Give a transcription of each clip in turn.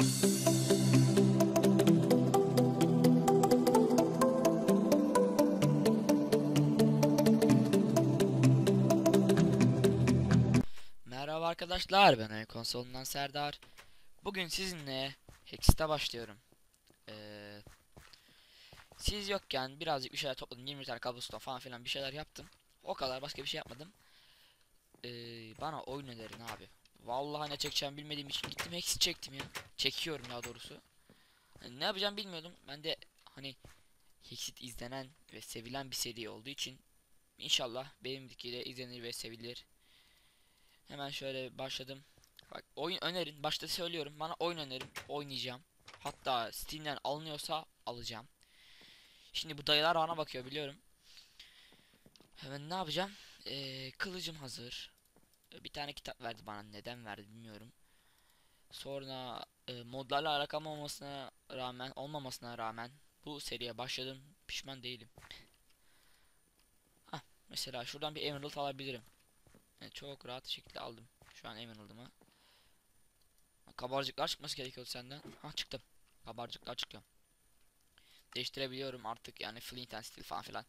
Merhaba arkadaşlar ben konsolundan Serdar. Bugün sizinle Hexit'e başlıyorum. Ee, siz yokken birazcık bir şeyler topladım 20 tane kabuston falan filan bir şeyler yaptım. O kadar başka bir şey yapmadım. Ee, bana oyun önerin abi. Vallahi ne çekeceğim bilmediğim için gittim Hexit çektim ya. Çekiyorum daha doğrusu. Hani ne yapacağım bilmiyordum. Ben de hani Hexit izlenen ve sevilen bir seri olduğu için inşallah benimdeki de izlenir ve sevilir. Hemen şöyle başladım. Bak oyun önerin. Başta söylüyorum. Bana oyun önerin. Oynayacağım. Hatta Steam'den alınıyorsa alacağım. Şimdi bu dayılar bana bakıyor biliyorum. Hemen ne yapacağım? Ee, kılıcım hazır. Bir tane kitap verdi bana. Neden verdi bilmiyorum. Sonra e, modlarla alakam olmasına rağmen olmamasına rağmen bu seriye başladım. Pişman değilim. Hah, mesela şuradan bir emerald alabilirim. Evet, çok rahat şekilde aldım. Şu an Emerald'ımı. Kabarcıklar çıkması gerekiyordu senden. Ha çıktım. Kabarcıklar çıkıyor. Değiştirebiliyorum artık yani Flint and Steel falan filan.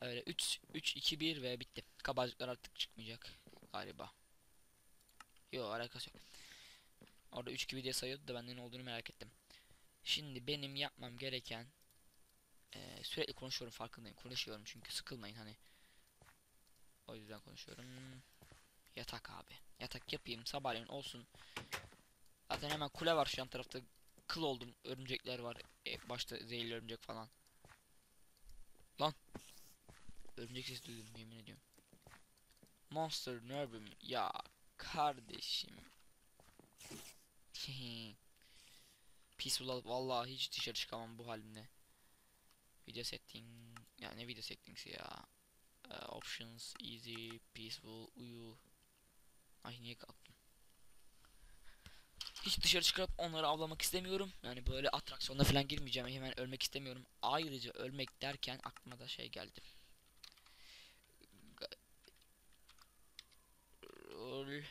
Öyle 3 3 2 1 ve bitti. Kabarcıklar artık çıkmayacak galiba. Yok alakası yok. Orada 3 gibi diye sayıyordu da ben de ne olduğunu merak ettim. Şimdi benim yapmam gereken eee, sürekli konuşuyorum farkındayım. Konuşuyorum çünkü sıkılmayın hani. O yüzden konuşuyorum. Yatak abi. Yatak yapayım sabahleyin olsun. Zaten hemen kule var şu yan tarafta. Kıl oldum. Örümcekler var. E, başta zehirli örümcek falan. Lan. Örümcek sesi duydum yemin ediyorum. Monster Nervim. Ya kardeşim. Peaceful alıp vallahi hiç dışarı çıkamam bu halimle. Video setting. Ya ne video settings ya. Ee, options, easy, peaceful, uyu. Ay niye kalktım? Hiç dışarı çıkıp onları avlamak istemiyorum. Yani böyle atraksiyona falan girmeyeceğim. Hemen ölmek istemiyorum. Ayrıca ölmek derken aklıma da şey geldi. Roll.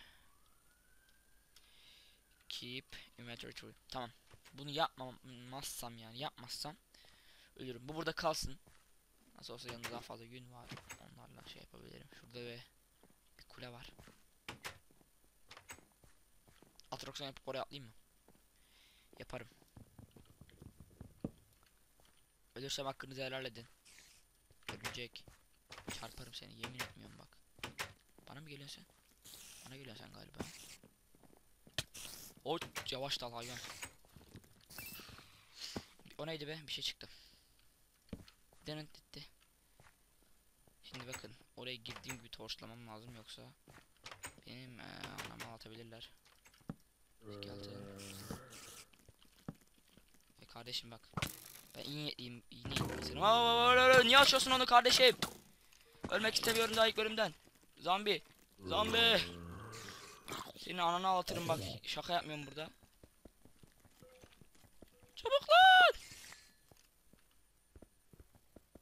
Keep inventory true. Tamam. Bunu yapmamazsam yani yapmazsam ölürüm. Bu burada kalsın. Nasıl olsa yanında daha fazla gün var. Onlarla şey yapabilirim. Şurada ve bir kule var. Atraksiyon yapıp oraya atlayayım mı? Yaparım. Ölürsem hakkınızı helal edin. Örümcek. Çarparım seni yemin etmiyorum bak. Bana mı geliyorsun? Bana geliyorsun sen galiba. O yavaş dal hayvan. O neydi be? Bir şey çıktı. Denet gitti. Şimdi bakın oraya girdiğim gibi torçlamam lazım yoksa benim ee, anamı atabilirler. İki altı. E kardeşim bak. Ben aa, aa, aa, Niye açıyorsun onu kardeşim? Ölmek istemiyorum daha ilk bölümden. Zombi. Zombi. Seni ananı ağlatırım bak. Şaka yapmıyorum burada. Çabuk lan.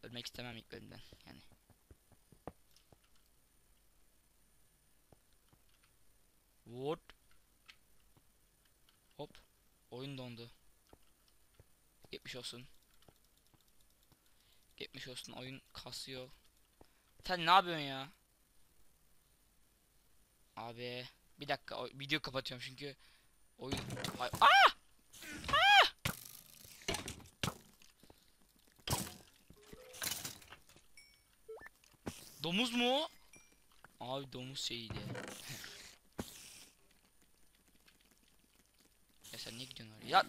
Ölmek istemem ilk bölümden yani. What? Hop. Oyun dondu. Geçmiş olsun. Geçmiş olsun oyun kasıyor. Sen ne yapıyorsun ya? Abi bir dakika video kapatıyorum çünkü oyun Aa! Aa! Domuz mu? Abi domuz şeyiydi. ya sen niye gidiyorsun oraya? Ya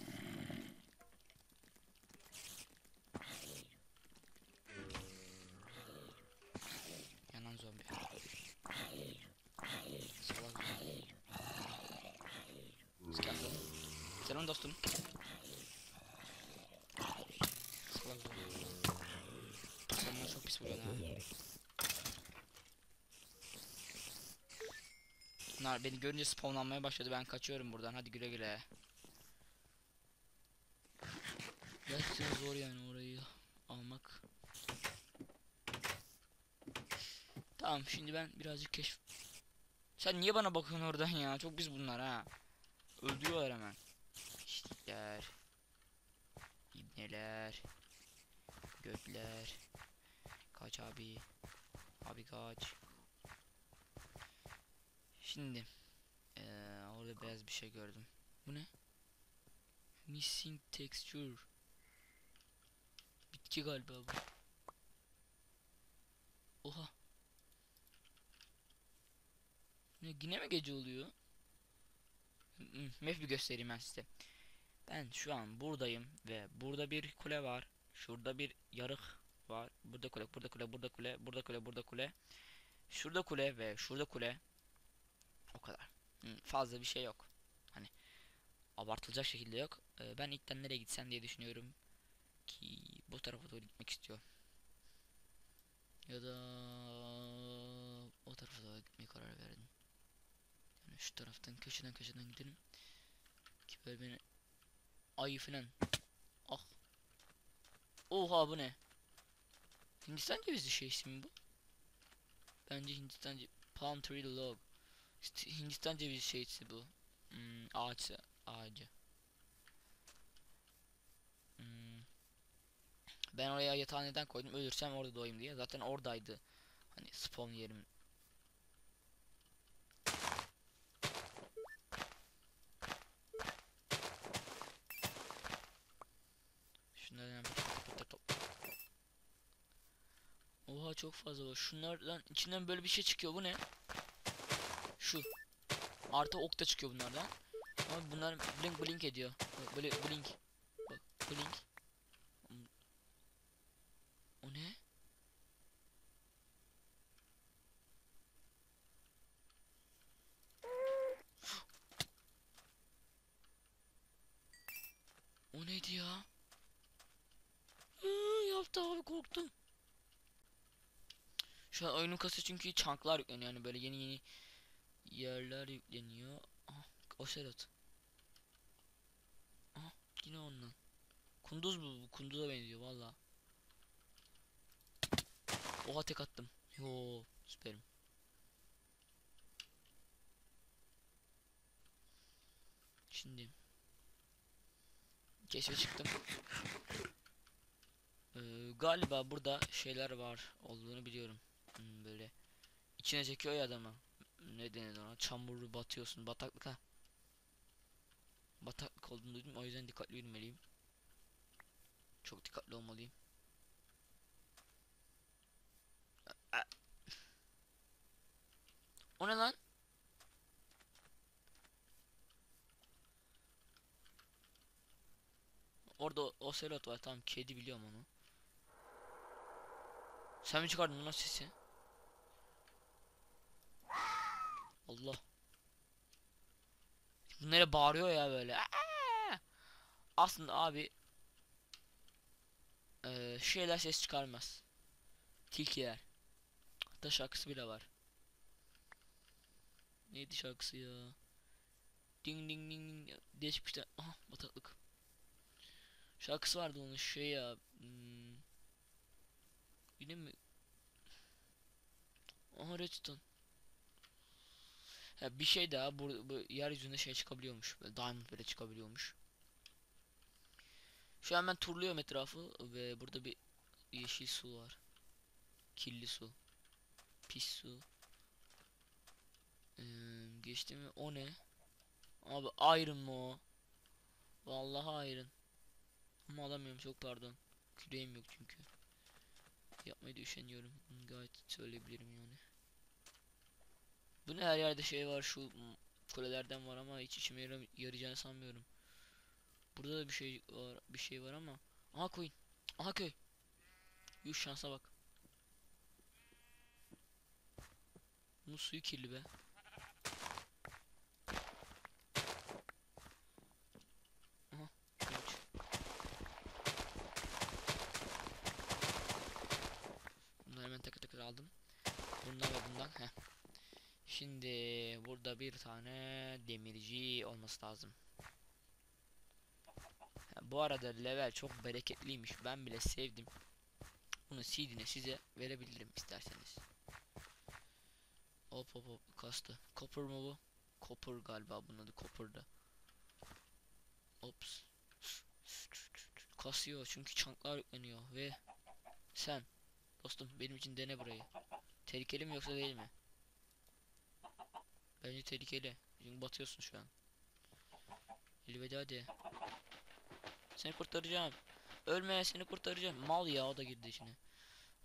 Yanan zombi. Salak zombi. Skeleton. Selam dostum. Zombi. Sen bana çok pis vuruyorsun ha. Bunlar beni görünce spawnlanmaya başladı. Ben kaçıyorum buradan. Hadi güle güle. Gerçekten zor yani orayı almak. Tamam şimdi ben birazcık keşf... Sen niye bana bakıyorsun oradan ya? Çok biz bunlar ha. Öldürüyorlar hemen. Tepeler. Gökler. Kaç abi. Abi kaç. Şimdi. eee, orada beyaz bir şey gördüm. Bu ne? Missing texture. Bitki galiba bu. Oha. Ne yine mi gece oluyor? Map bir göstereyim ben size. Ben şu an buradayım ve burada bir kule var. Şurada bir yarık var. Burada kule, burada kule, burada kule, burada kule, burada kule. Şurada kule ve şurada kule. O kadar. Hmm, Fazla bir şey yok. Hani abartılacak şekilde yok. Ee, ben ilkten nereye gitsem diye düşünüyorum ki bu tarafa doğru gitmek istiyor. Ya da o tarafa doğru gitmeye karar verdim. Yani şu taraftan köşeden köşeden gidelim. Ki böyle beni ayı falan. Ah. Oha bu ne? Hindistan cevizi şeysi mi bu? Bence Hindistan cevizi. Palm tree log. Hindistan cevizi şeysi bu. Hmm, ağaç ağacı. Hmm. Ben oraya yatağı neden koydum? Ölürsem orada doğayım diye. Zaten oradaydı. Hani spawn yerim. Çok fazla var. Şunlardan içinden böyle bir şey çıkıyor. Bu ne? Şu. Artı ok da çıkıyor bunlardan. Ama bunlar blink blink ediyor. Bak böyle blink. Bak blink. O ne? O neydi ya? Iıı, yaptı abi korktum. Şu an oyunun kası çünkü çanklar yükleniyor yani böyle yeni yeni yerler yükleniyor. Ah, Ocelot. Ah, yine ondan. Kunduz bu, bu kunduza benziyor valla. Oha tek attım. Yo, süperim. Şimdi keşfe çıktım. Ee, galiba burada şeyler var olduğunu biliyorum. Böyle içine çekiyor ya adamı. Ne denir ona? Çamurlu batıyorsun. Bataklık ha. Bataklık olduğunu duydum. O yüzden dikkatli yürümeliyim. Çok dikkatli olmalıyım. O ne lan? Orada o- ocelot var tamam kedi biliyorum onu. Sen mi çıkardın lan sesi? Allah. Bunlara bağırıyor ya böyle. Aslında abi eee şeyler ses çıkarmaz. Tilkiler. Hatta şarkısı bile var. Neydi şarkısı ya? Ding ding ding ding. Bir şey. Aha bataklık. Şarkısı vardı onun şey ya. Hmm. Yine mi? Aha redstone. Ha bir şey daha bu, bu yeryüzünde şey çıkabiliyormuş. Böyle diamond böyle çıkabiliyormuş. Şu an ben turluyorum etrafı ve burada bir yeşil su var. Kirli su. Pis su. Ee, geçti mi? O ne? Abi iron mu o? Vallahi iron. Ama alamıyorum çok pardon. Küreğim yok çünkü. Yapmayı. Bunu gayet söyleyebilirim yani. Bu ne her yerde şey var şu kulelerden var ama hiç yaram- yarayacağını sanmıyorum. Burada da bir şey var, bir şey var ama. Aha koyun. Aha köy. Yuh şansa bak. Bunun suyu kirli be. Aha kılıç. Bunları hemen takır takır aldım. Bundan ve bundan. Heh. Şimdi burada bir tane demirci olması lazım. Bu arada level çok bereketliymiş. Ben bile sevdim. Bunu CD'ne size verebilirim isterseniz. Hop hop hop kastı. Copper mu bu? Copper galiba bunun adı Copper'da. Ops. kasıyor çünkü çanklar yükleniyor ve sen dostum benim için dene burayı. Tehlikeli mi yoksa değil mi? Bence tehlikeli. Çünkü batıyorsun şu an. Elveda hadi. Seni kurtaracağım. Ölme seni kurtaracağım. Mal ya o da girdi içine.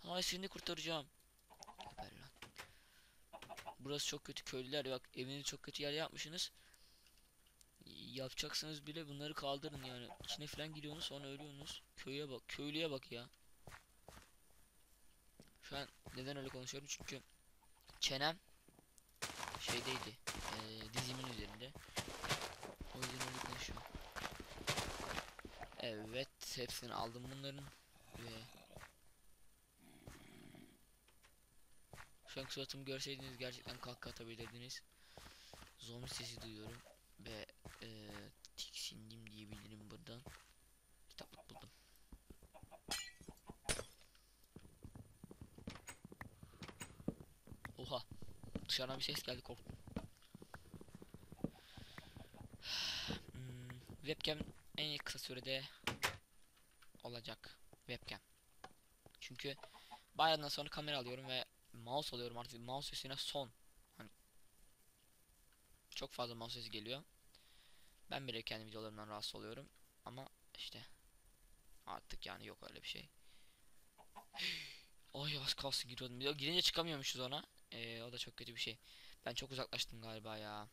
Hayır seni kurtaracağım. Geber lan. Burası çok kötü köylüler bak evini çok kötü yer yapmışsınız. Yapacaksınız bile bunları kaldırın yani. İçine falan giriyorsunuz sonra ölüyorsunuz. Köye bak köylüye bak ya. Şu an neden öyle konuşuyorum çünkü çenem şeydeydi eee, dizimin üzerinde. O yüzden öyle konuşuyorum. Evet hepsini aldım bunların ve şu an suratımı görseydiniz gerçekten kalk atabilirdiniz. Zombi sesi duyuyorum ve eee tiksindim diyebilirim buradan. Kitaplık buldum. Oha. Dışarıdan bir ses geldi korktum. Hmm, webcam en kısa sürede olacak. Webcam. Çünkü bayramdan sonra kamera alıyorum ve mouse alıyorum artık mouse sesine son. Hani çok fazla mouse sesi geliyor. Ben bile kendi videolarımdan rahatsız oluyorum ama işte artık yani yok öyle bir şey. Ay az kalsın giriyordum. De girince çıkamıyormuşuz ona. Ee, o da çok kötü bir şey. Ben çok uzaklaştım galiba ya.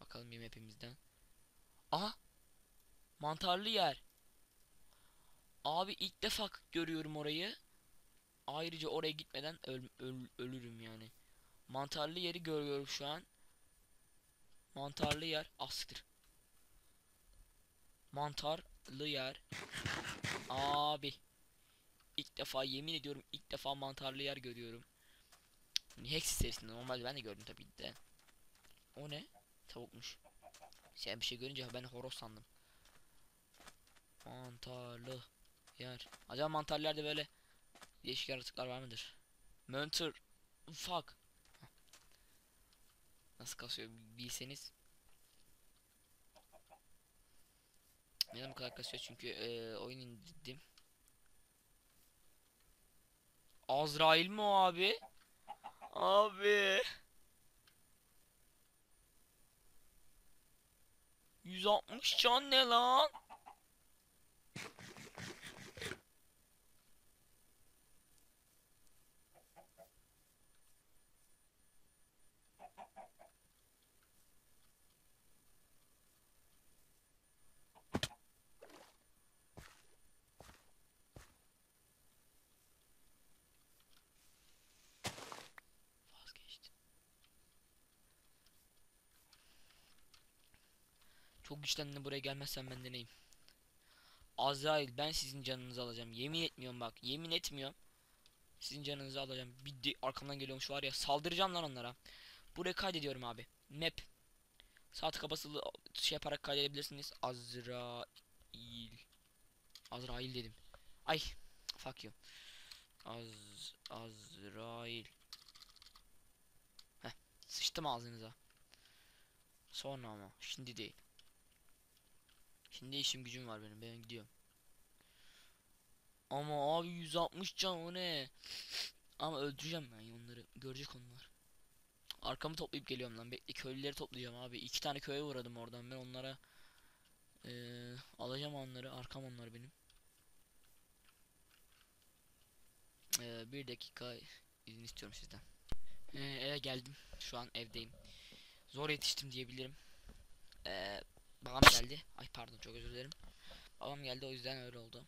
Bakalım bir mapimizden. Aha! Mantarlı yer. Abi ilk defa görüyorum orayı. Ayrıca oraya gitmeden öl- öl- ölürüm yani. Mantarlı yeri görüyorum şu an. Mantarlı yer. Astır. Mantarlı yer. Abi. İlk defa yemin ediyorum ilk defa mantarlı yer görüyorum. Hex serisinde normalde ben de gördüm tabii de. O ne? Tavukmuş. Sen bir şey görünce ben horoz sandım. Mantarlı yer. Acaba mantarlı yerde böyle değişik yaratıklar var mıdır? Mönter. Fuck. Nasıl kasıyor bilseniz. Neden bu kadar kasıyor? Çünkü eee oyun indirdim. Azrail mi o abi? Abi. 160 can ne lan? Çok güçlendim buraya gelmezsem ben de neyim? Azrail ben sizin canınızı alacağım. Yemin etmiyorum bak. Yemin etmiyorum. Sizin canınızı alacağım. Bir de arkamdan geliyormuş var ya. Saldıracağım lan onlara. Buraya kaydediyorum abi. Map. Sağ tıka basılı şey yaparak kaydedebilirsiniz. Azrail. Azrail dedim. Ay. Fuck you. Az Azrail. Heh. Sıçtım ağzınıza. Sonra ama. Şimdi değil. Şimdi işim gücüm var benim. Ben gidiyorum. Ama abi 160 can o ne? Ama öldüreceğim ben onları. Görecek onlar. Arkamı toplayıp geliyorum lan. Bekle köylüleri toplayacağım abi. İki tane köye uğradım oradan. Ben onlara eee, alacağım onları. Arkam onlar benim. Eee, bir dakika izin istiyorum sizden. Eee, eve geldim. Şu an evdeyim. Zor yetiştim diyebilirim. Eee babam geldi. Ay pardon çok özür dilerim. Babam geldi o yüzden öyle oldu.